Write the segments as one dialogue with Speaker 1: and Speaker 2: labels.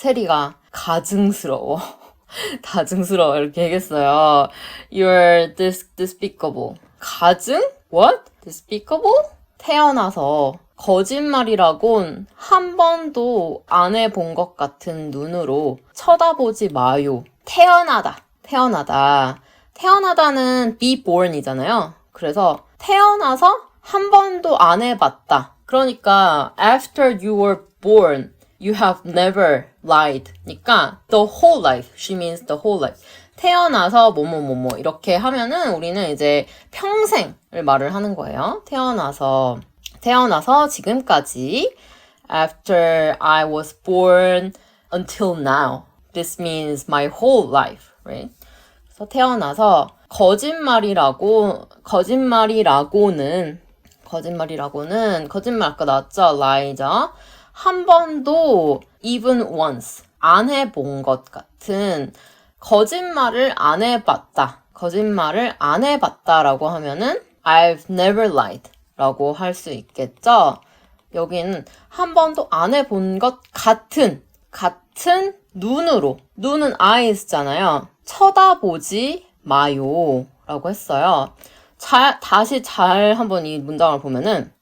Speaker 1: 세리가 가증스러워. 다증스러워 이렇게 얘기했어요. You're dis despicable. 가증? What? Despicable? 태어나서 거짓말이라곤 한 번도 안 해본 것 같은 눈으로 쳐다보지 마요. 태어나다. 태어나다. 태어나다는 be born이잖아요. 그래서 태어나서 한 번도 안 해봤다. 그러니까 after you were born, you have never lied. 니까 the whole life. She means the whole life. 태어나서 뭐뭐뭐뭐 이렇게 하면은 우리는 이제 평생을 말을 하는 거예요. 태어나서 태어나서 지금까지 after I was born until now. This means my whole life, right? 그래서 태어나서 거짓말이라고 거짓말이라고는 거짓말이라고는 거짓말 아까 나왔죠 lie죠 한 번도 even once 안 해본 것 같은 거짓말을 안 해봤다 거짓말을 안 해봤다라고 하면은 I've never lied 라고 할 수 있겠죠 여기는 한 번도 안 해본 것 같은 같은 눈으로 눈은 eyes잖아요 쳐다보지 마요 라고 했어요. 잘, 다시 잘 한번 이 문장을 보면은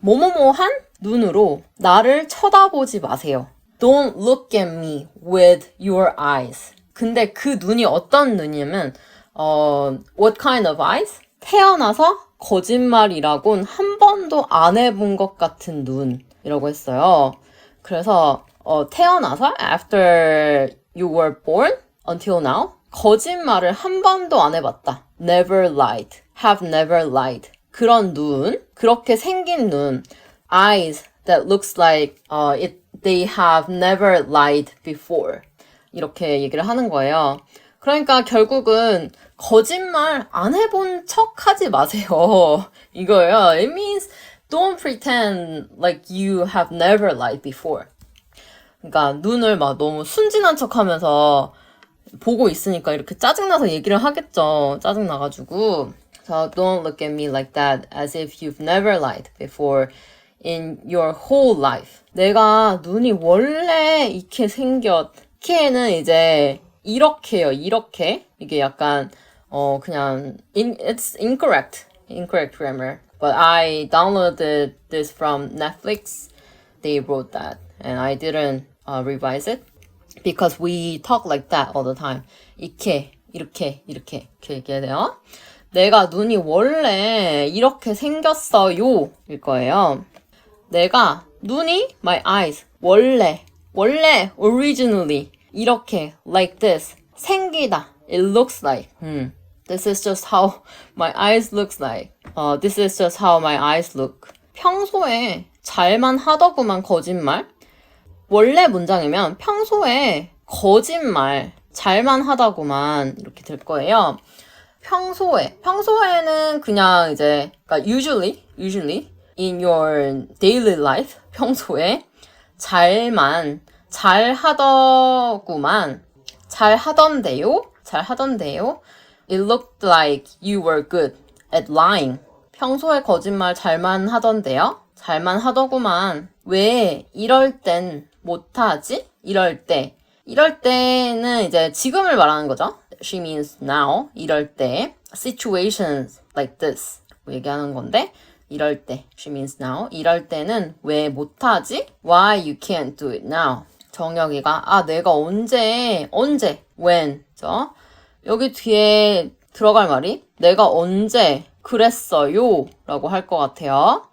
Speaker 1: 뭐뭐뭐한 눈으로 나를 쳐다보지 마세요. Don't look at me with your eyes. 근데 그 눈이 어떤 눈이냐면 어, what kind of eyes? 태어나서 거짓말이라곤 한 번도 안 해본 것 같은 눈이라고 했어요. 그래서 어, 태어나서 after you were born until now 거짓말을 한 번도 안 해봤다. never lied, have never lied. 그런 눈, 그렇게 생긴 눈, eyes that looks like uh, it, they have never lied before. 이렇게 얘기를 하는 거예요. 그러니까 결국은 거짓말 안 해본 척 하지 마세요. 이거예요. It means don't pretend like you have never lied before. 그러니까 눈을 막 너무 순진한 척 하면서 보고 있으니까 이렇게 짜증나서 얘기를 하겠죠. 짜증나가지고. So don't look at me like that as if you've never lied before in your whole life. 내가 눈이 원래 이렇게 생겼. 이렇게는 이제 이렇게요. 이렇게. 이게 약간 어 그냥 in, it's incorrect. incorrect grammar. But I downloaded this from Netflix. They wrote that and I didn't uh, revise it. because we talk like that all the time. 이렇게, 이렇게, 이렇게, 이렇게 얘기해야 돼요. 내가 눈이 원래 이렇게 생겼어요. 일 거예요. 내가 눈이, my eyes, 원래, 원래, originally, 이렇게, like this, 생기다. It looks like. 음. This is just how my eyes looks like. Uh, this is just how my eyes look. 평소에 잘만 하더구만 거짓말. 원래 문장이면 평소에 거짓말 잘만 하다구만 이렇게 될 거예요. 평소에 평소에는 그냥 이제 그러니까 usually usually in your daily life 평소에 잘만 잘 하더구만 잘 하던데요 잘 하던데요 It looked like you were good at lying 평소에 거짓말 잘만 하던데요 잘만 하더구만 왜 이럴 땐 못하지? 이럴 때. 이럴 때는 이제 지금을 말하는 거죠. She means now. 이럴 때. Situations like this. 뭐 얘기하는 건데. 이럴 때. She means now. 이럴 때는 왜 못하지? Why you can't do it now. 정혁이가 아 내가 언제 언제 when 죠 여기 뒤에 들어갈 말이 내가 언제 그랬어요 라고 할 것 같아요.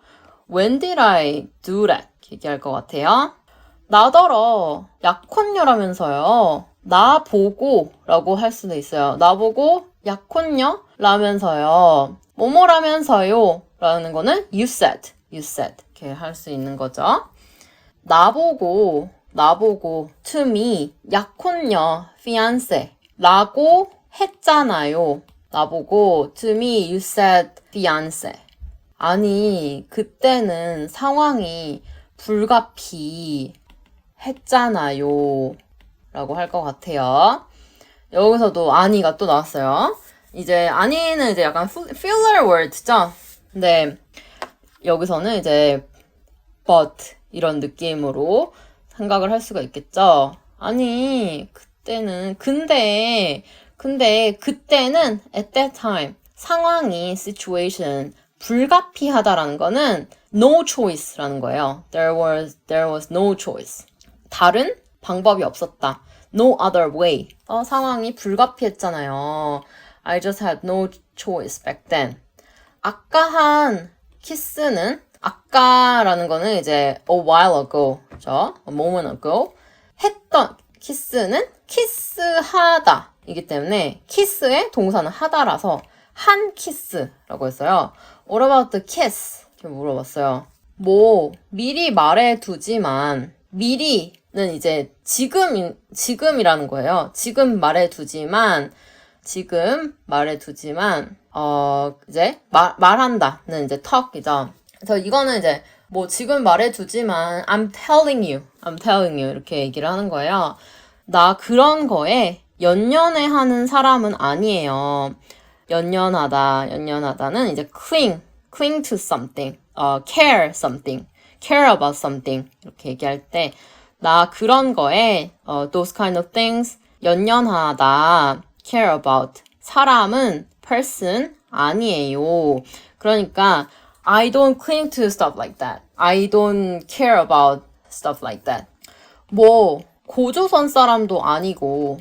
Speaker 1: When did I do that? 얘기할 것 같아요. 나더러 약혼녀라면서요. 나보고 라고 할 수도 있어요. 나보고 약혼녀? 라면서요. 뭐뭐라면서요. 라는 거는 you said, you said. 이렇게 할 수 있는 거죠. 나보고, 나보고 to me 약혼녀, fiance 라고 했잖아요. 나보고 to me you said fiance. 아니, 그때는 상황이 불가피 했잖아요. 라고 할 것 같아요. 여기서도 아니가 또 나왔어요. 이제 아니는 이제 약간 filler words죠? 근데 여기서는 이제 but 이런 느낌으로 생각을 할 수가 있겠죠? 아니, 그때는, 근데, 근데 그때는 at that time 상황이 situation 불가피하다라는 거는 no choice라는 거예요. There was there was no choice. 다른 방법이 없었다. No other way. 어, 상황이 불가피했잖아요. I just had no choice back then. 아까 한 키스는 아까라는 거는 이제 a while ago, 죠 a moment ago 했던 키스는 키스하다 이기 때문에 키스의 동사는 하다라서 한 키스라고 했어요. What about the kiss? 이렇게 물어봤어요. 뭐 미리 말해두지만 미리는 이제 지금 지금이라는 거예요. 지금 말해두지만 지금 말해두지만 어 이제 말 말한다는 이제 talk이죠. 그래서 이거는 이제 뭐 지금 말해두지만 I'm telling you, I'm telling you 이렇게 얘기를 하는 거예요. 나 그런 거에 연연해 하는 사람은 아니에요. 연연하다, 연연하다는 이제 cling, cling to something, 어, care something, care about something 이렇게 얘기할 때 나 그런 거에 어, those kind of things 연연하다, care about 사람은 person 아니에요. 그러니까 I don't cling to stuff like that. I don't care about stuff like that. 뭐 고조선 사람도 아니고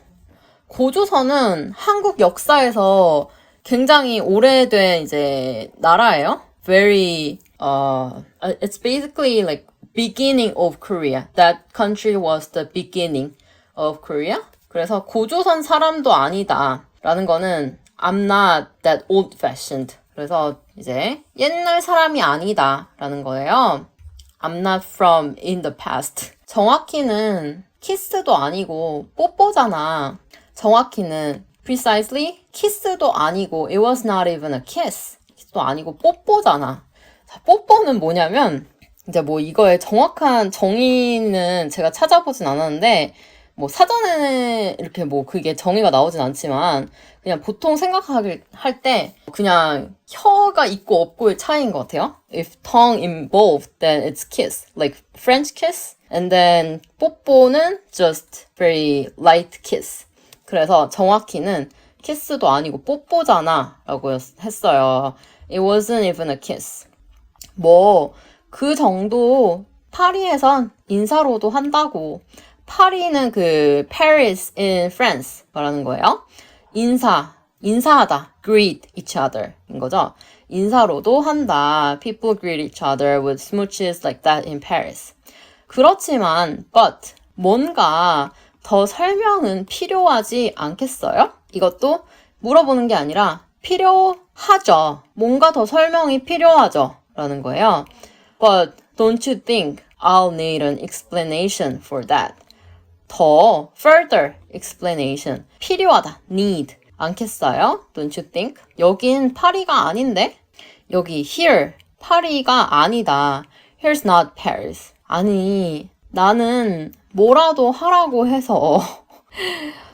Speaker 1: 고조선은 한국 역사에서 굉장히 오래된 이제 나라예요. Very uh it's basically like beginning of Korea. That country was the beginning of Korea. 그래서 고조선 사람도 아니다 라는 거는 I'm not that old fashioned. 그래서 이제 옛날 사람이 아니다 라는 거예요. I'm not from in the past. 정확히는 키스도 아니고 뽀뽀잖아. 정확히는 precisely 키스도 아니고 it was not even a kiss. 키스도 아니고 뽀뽀잖아. 자, 뽀뽀는 뭐냐면 이제 뭐 이거의 정확한 정의는 제가 찾아보진 않았는데 뭐 사전에 이렇게 뭐 그게 정의가 나오진 않지만 그냥 보통 생각하길 할때 그냥 혀가 있고 없고의 차이인 것 같아요. If tongue involved, then it's kiss, like French kiss. And then 뽀뽀는 just very light kiss. 그래서 정확히는 키스도 아니고 뽀뽀잖아 라고 했어요. It wasn't even a kiss. 뭐 그 정도 파리에선 인사로도 한다고. 파리는 그 Paris in France 말하는 거예요. 인사, 인사하다, greet each other 인 거죠. 인사로도 한다. People greet each other with smooches like that in Paris. 그렇지만, but 뭔가 더 설명은 필요하지 않겠어요? 이것도 물어보는 게 아니라 필요하죠. 뭔가 더 설명이 필요하죠. 라는 거예요. But don't you think I'll need an explanation for that? 더 further explanation 필요하다 need 않겠어요? Don't you think? 여긴 파리가 아닌데? 여기 here 파리가 아니다. Here's not Paris. 아니 나는 뭐라도 하라고 해서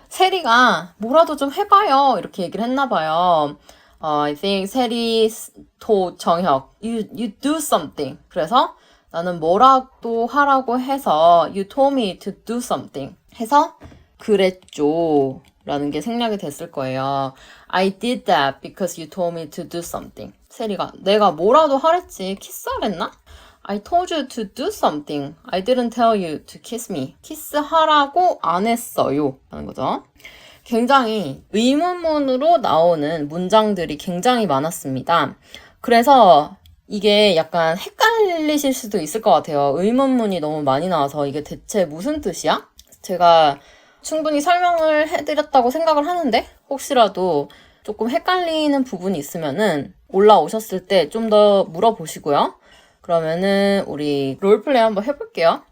Speaker 1: 세리가 뭐라도 좀 해봐요 이렇게 얘기를 했나 봐요. 어, I think 세리 토 정혁 you you do something 그래서 나는 뭐라도 하라고 해서 you told me to do something 해서 그랬죠 라는 게 생략이 됐을 거예요. I did that because you told me to do something. 세리가 내가 뭐라도 하랬지 키스하랬나? I told you to do something. I didn't tell you to kiss me. 키스하라고 안 했어요. 라는 거죠. 굉장히 의문문으로 나오는 문장들이 굉장히 많았습니다. 그래서 이게 약간 헷갈리실 수도 있을 것 같아요. 의문문이 너무 많이 나와서 이게 대체 무슨 뜻이야? 제가 충분히 설명을 해드렸다고 생각을 하는데 혹시라도 조금 헷갈리는 부분이 있으면은 올라오셨을 때 좀 더 물어보시고요. 그러면은 우리 롤플레이 한번 해볼게요.